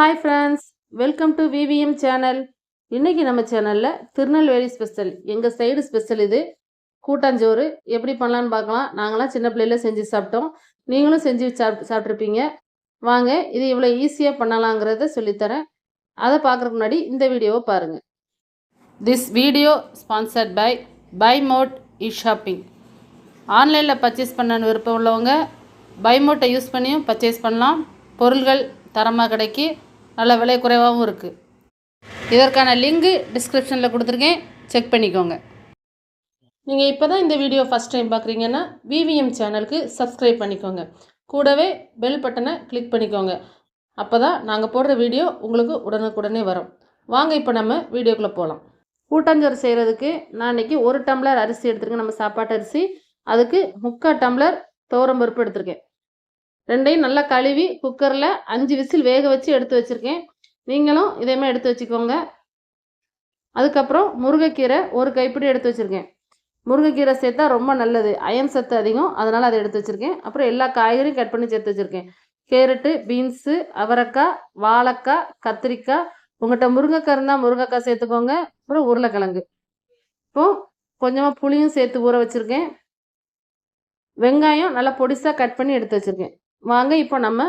Hi friends welcome to VVM channel இன்றைக்கி நம்ம சேனலில் திருநெல்வேலி ஸ்பெஷல் எங்கள் சைடு ஸ்பெஷல் இது. கூட்டாஞ்சோறு. எப்படி பண்ணலான்னு பார்க்கலாம். நாங்களாம் சின்ன பிள்ளையில செஞ்சு சாப்பிட்டோம். நீங்களும் செஞ்சு சாப் சாப்பிட்ருப்பீங்க வாங்க இது இவ்வளோ ஈஸியாக பண்ணலாங்கிறத சொல்லித்தரேன். அதை பார்க்குறக்கு முன்னாடி இந்த வீடியோவை பாருங்கள் this video sponsored by by mode e shopping ஆன்லைனில் பர்ச்சேஸ் பண்ண விருப்பம் உள்ளவங்க பை மோட்டை யூஸ் பண்ணியும் பர்ச்சேஸ் பண்ணலாம். பொருள்கள் தரமாக கிடைக்கி நல்ல விலை குறைவாகவும் இருக்குது இதற்கான லிங்கு டிஸ்கிரிப்ஷனில் கொடுத்துருக்கேன். செக் பண்ணிக்கோங்க. நீங்கள் இப்போ தான் இந்த வீடியோ ஃபஸ்ட் டைம் பார்க்குறீங்கன்னா விவிஎம் சேனலுக்கு சப்ஸ்கிரைப் பண்ணிக்கோங்க. கூடவே பெல் பட்டனை கிளிக் பண்ணிக்கோங்க. அப்போ தான் நாங்கள் போடுற வீடியோ உங்களுக்கு உடனுக்குடனே வரும். வாங்க இப்போ நம்ம வீடியோக்குள்ளே போகலாம் கூட்டாஞ்சோறு செய்கிறதுக்கு நான் இன்றைக்கி ஒரு டம்ளர் அரிசி எடுத்துருக்கேன். நம்ம சாப்பாட்டு அரிசி. அதுக்கு முக்கால் டம்ளர் துவரம் பருப்பு எடுத்திருக்கேன். ரெண்டையும் நல்லா கழுவி குக்கரில் அஞ்சு விசில் வேக வச்சு எடுத்து வச்சுருக்கேன். நீங்களும் இதேமாதிரி எடுத்து வச்சுக்கோங்க. அதுக்கப்புறம் முருங்கைக்கீரை ஒரு கைப்பிடி எடுத்து வச்சுருக்கேன். முருங்கைக்கீரை சேர்த்தா ரொம்ப நல்லது. அயன் சத்து அதிகம். அதனால் அதை எடுத்து வச்சுருக்கேன். அப்புறம் எல்லா காய்கறியும் கட் பண்ணி சேர்த்து வச்சுருக்கேன். கேரட்டு பீன்ஸு அவரைக்காய் வாழைக்காய் கத்திரிக்காய். உங்கள்கிட்ட முருங்கைக்காய் இருந்தால் முருங்கைக்காய் சேர்த்துக்கோங்க. அப்புறம் உருளைக்கிழங்கு. இப்போது கொஞ்சமாக புளியும் சேர்த்து ஊற வச்சுருக்கேன். வெங்காயம் நல்லா பொடிசாக கட் பண்ணி எடுத்து வச்சுருக்கேன். வாங்க இப்போ நம்ம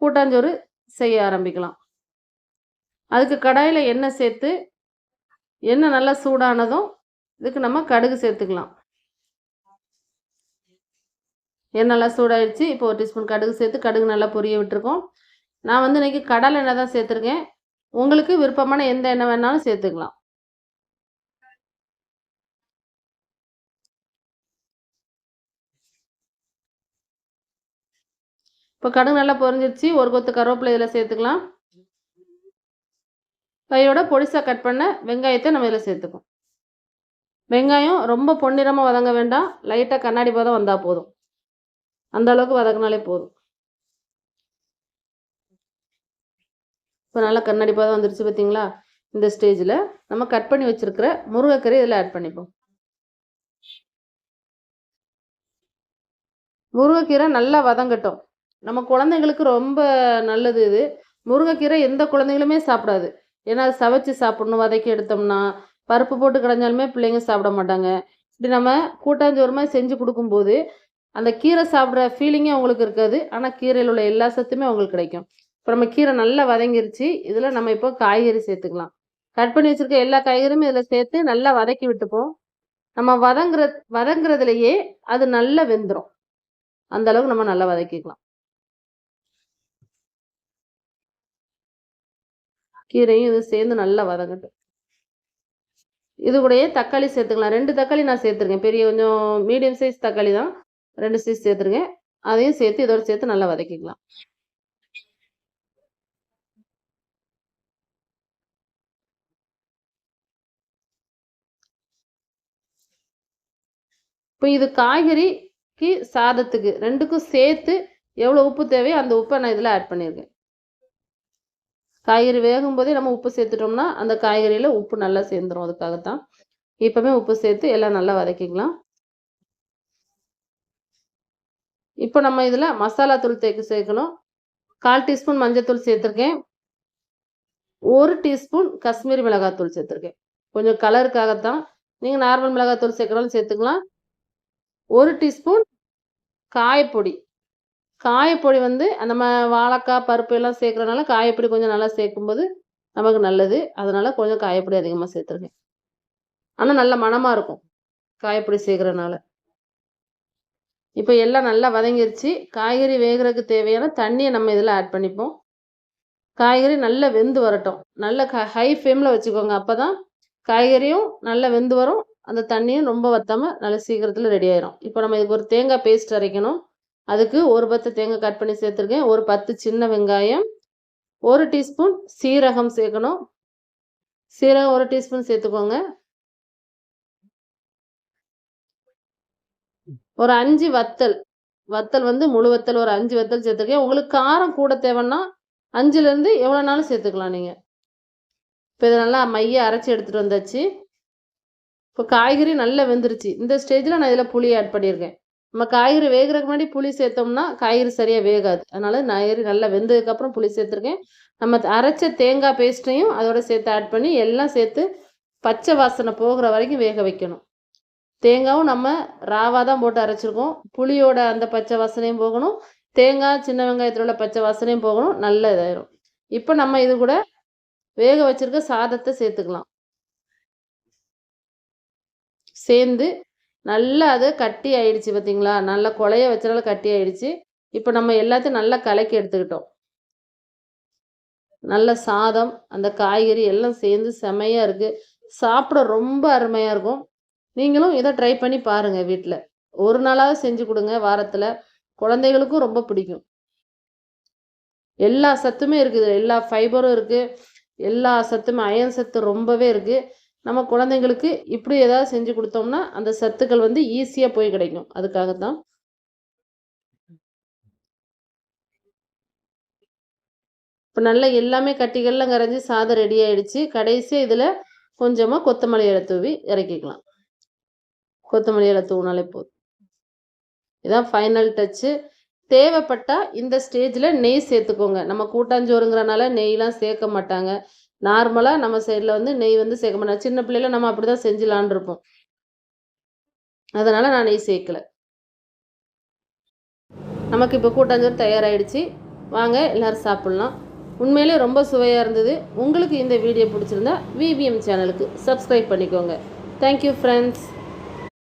கூட்டாஞ்சோறு செய்ய ஆரம்பிக்கலாம். அதுக்கு கடாயில் எண்ணெய் சேர்த்து எண்ணெய் நல்லா சூடானதும் இதுக்கு நம்ம கடுகு சேர்த்துக்கலாம். எண்ணெய் நல்லா சூடாயிடுச்சு இப்போ ஒரு டீஸ்பூன் கடுகு சேர்த்து கடுகு நல்லா பொரிய விட்டுருக்கோம். நான் வந்து இன்றைக்கி கடலை எண்ணெய் தான் சேர்த்துருக்கேன். உங்களுக்கு விருப்பமான எந்த எண்ணெய் வேணாலும் சேர்த்துக்கலாம். இப்போ கடுகு நல்லா பொரிஞ்சிருச்சு. ஒரு கொத்து கருவேப்பிலை இதில் சேர்த்துக்கலாம். கையோட பொடிசாக கட் பண்ண வெங்காயத்தை நம்ம இதில் சேர்த்துக்கோம் வெங்காயம் ரொம்ப பொன்னிறமாக வதங்க வேண்டாம். லைட்டாக கண்ணாடி பதம் வந்தால் போதும். அந்த அளவுக்கு வதங்கினாலே போதும். இப்போ நல்லா கண்ணாடி பதம் வந்துருச்சு பார்த்தீங்களா? இந்த ஸ்டேஜில் நம்ம கட் பண்ணி வச்சுருக்கிற முருங்கைக்கறி இதில் ஆட் பண்ணிப்போம். முருங்கைக்கீரை நல்லா வதங்கட்டும். நம்ம குழந்தைங்களுக்கு ரொம்ப நல்லது இது. முருங்கைக்கீரை எந்த குழந்தைங்களுமே சாப்பிடாது. ஏன்னா அது சவைச்சு சாப்பிடணும் வதக்கி எடுத்தோம்னா பருப்பு போட்டு கிடஞ்சாலுமே பிள்ளைங்க சாப்பிட மாட்டாங்க. இப்படி நம்ம கூட்டாஞ்சோறு மாதிரி செஞ்சு கொடுக்கும்போது அந்த கீரை சாப்பிட்ற ஃபீலிங்கே அவங்களுக்கு இருக்காது. ஆனால் கீரையில் உள்ள எல்லா சத்துமே அவங்களுக்கு கிடைக்கும். இப்போ நம்ம கீரை நல்லா வதங்கிருச்சு இதில் நம்ம இப்போ காய்கறி சேர்த்துக்கலாம். கட் பண்ணி வச்சுருக்க எல்லா காய்கறியும் இதில் சேர்த்து நல்லா வதக்கி விட்டுப்போம். நம்ம வதங்குற வதங்குறதுலையே அது நல்லா வெந்துடும் அந்த அளவுக்கு நம்ம நல்லா வதக்கிக்கலாம். கீரையும் இது சேர்ந்து நல்லா வதங்கட்டும். இது கூடயே தக்காளி சேர்த்துக்கலாம். ரெண்டு தக்காளி நான் சேர்த்துருக்கேன். பெரிய கொஞ்சம் மீடியம் சைஸ் தக்காளி தான். ரெண்டு சைஸ் சேர்த்துருக்கேன். அதையும் சேர்த்து இதோட சேர்த்து நல்லா வதக்கிக்கலாம். இப்போ இது காய்கறிக்கு சாதத்துக்கு ரெண்டுக்கும் சேர்த்து எவ்வளோ உப்பு தேவையோ அந்த உப்பை நான் இதில் ஆட் பண்ணியிருக்கேன். காய்கறி வேகும் போதே நம்ம உப்பு சேர்த்துட்டோம்னா அந்த காய்கறியில் உப்பு நல்லா சேர்ந்துடும் அதுக்காகத்தான் இப்போவே உப்பு சேர்த்து எல்லாம் நல்லா வதக்கிக்கலாம். இப்போ நம்ம இதில் மசாலா தூள் தேக்க சேர்க்கணும். கால் டீஸ்பூன் மஞ்சத்தூள் சேர்த்துருக்கேன். ஒரு டீஸ்பூன் காஷ்மீரி மிளகாத்தூள் சேர்த்துருக்கேன். கொஞ்சம் கலருக்காகத்தான். நீங்கள் நார்மல் மிளகாத்தூள் சேர்க்குறாலும் சேர்த்துக்கலாம். ஒரு டீஸ்பூன் காயப்பொடி. காயப்பொடி வந்து நம்ம வாழைக்காய் பருப்பு எல்லாம் சேர்க்குறதுனால காயப்பொடி கொஞ்சம் நல்லா சேர்க்கும்போது நமக்கு நல்லது. அதனால் கொஞ்சம் காயப்பொடி அதிகமாக சேர்த்துருக்கேன் ஆனால் நல்ல மணமாக இருக்கும் காயப்பொடி சேர்க்குறதுனால. இப்போ எல்லாம் நல்லா வதங்கிருச்சு. காய்கறி வேகிறதுக்கு தேவையான தண்ணியை நம்ம இதில் ஆட் பண்ணிப்போம். காய்கறி நல்லா வெந்து வரட்டும். நல்ல க ஹை ஃப்ளேமில் வச்சுக்கோங்க. அப்போ தான் காய்கறியும் நல்லா வெந்து வரும். அந்த தண்ணியும் ரொம்ப வற்றாமல் நல்ல சீக்கிரத்தில் ரெடி ஆயிரும். இப்போ நம்ம இதுக்கு ஒரு தேங்காய் பேஸ்ட் அரைக்கணும். அதுக்கு ஒரு பத்து தேங்காய் கட் பண்ணி சேர்த்துருக்கேன். ஒரு பத்து சின்ன வெங்காயம் ஒரு டீஸ்பூன் சீரகம் சேர்க்கணும். சீரகம் ஒரு டீஸ்பூன் சேர்த்துக்கோங்க. ஒரு அஞ்சு வத்தல் வத்தல் வந்து முழு வத்தல் ஒரு அஞ்சு வத்தல் சேர்த்துருக்கேன். உங்களுக்கு காரம் கூட தேவைன்னா அஞ்சுலேருந்து எவ்வளோ நாளும் சேர்த்துக்கலாம் நீங்கள் இப்போ இதை நல்லா மைய அரைச்சி எடுத்துகிட்டு வந்தாச்சு. இப்போ காய்கறி நல்லா வெந்துருச்சு. இந்த ஸ்டேஜில் நான் இதில் புளி ஆட் பண்ணியிருக்கேன் நம்ம காய்கறி வேகிறதுக்கு முன்னாடி புளி சேர்த்தோம்னா காய்கறி சரியாக வேகாது. அதனால் காய்கறி நல்லா வெந்ததுக்கப்புறம் புளி சேர்த்துருக்கேன். நம்ம அரைச்ச தேங்காய் பேஸ்ட்டையும் அதோட சேர்த்து ஆட் பண்ணி எல்லாம் சேர்த்து பச்சை வாசனை போகிற வரைக்கும் வேக வைக்கணும். தேங்காயும் நம்ம ராவாக தான் போட்டு அரைச்சிருக்கோம். புளியோட அந்த பச்சை வாசனையும் போகணும். தேங்காய் சின்ன வெங்காயத்தில் உள்ள பச்சை வாசனையும் போகணும். நல்ல இதாயிரும். இப்போ நம்ம இது கூட வேக வச்சிருக்க சாதத்தை சேர்த்துக்கலாம். சேர்ந்து நல்லா அது கட்டி ஆயிடுச்சு பார்த்தீங்களா நல்லா குழைய வச்சனால கட்டி ஆயிடுச்சு. இப்போ நம்ம எல்லாத்தையும் நல்லா கலக்கி எடுத்துக்கிட்டோம். நல்ல சாதம் அந்த காய்கறி எல்லாம் சேர்ந்து செமையாக இருக்குது சாப்பிட ரொம்ப அருமையாக இருக்கும். நீங்களும் இதை ட்ரை பண்ணி பாருங்கள் வீட்டில் ஒரு நாளாவது செஞ்சு கொடுங்க வாரத்தில். குழந்தைகளுக்கும் ரொம்ப பிடிக்கும். எல்லா சத்துமே இருக்குது. எல்லா ஃபைபரும் இருக்குது எல்லா சத்துமே அயன் சத்து ரொம்பவே இருக்குது நம்ம குழந்தைங்களுக்கு இப்படி ஏதாவது செஞ்சு கொடுத்தோம்னா அந்த சத்துக்கள் வந்து ஈஸியாக போய் கிடைக்கும். அதுக்காகத்தான். இப்போ நல்லா எல்லாமே கட்டிகள்லாம் கரைஞ்சி சாதம் ரெடி ஆயிடுச்சு. கடைசியாக இதில் கொஞ்சமாக கொத்தமல்லி இலை தூவி இறக்கிக்கலாம். கொத்தமல்லி இலை தூவினாலே போதும். இதான் ஃபைனல் டச்சு தேவைப்பட்டால் இந்த ஸ்டேஜில் நெய் சேர்த்துக்கோங்க. நம்ம கூட்டாஞ்சோறுங்கிறனால நெய்லாம் சேர்க்க மாட்டாங்க. நார்மலாக நம்ம சைடில் வந்து நெய் வந்து சேர்க்க மாட்டோம். சின்ன பிள்ளையில நம்ம அப்படி தான் செஞ்சலான் இருப்போம். அதனால் நான் நெய் சேர்க்கலை. நமக்கு இப்போ கூட்டாஞ்சோறு தயாராகிடுச்சு வாங்க எல்லோரும் சாப்பிட்லாம். உண்மையிலே ரொம்ப சுவையாக இருந்தது. உங்களுக்கு இந்த வீடியோ பிடிச்சிருந்தா விபிஎம் சேனலுக்கு சப்ஸ்கிரைப் பண்ணிக்கோங்க. Thank you friends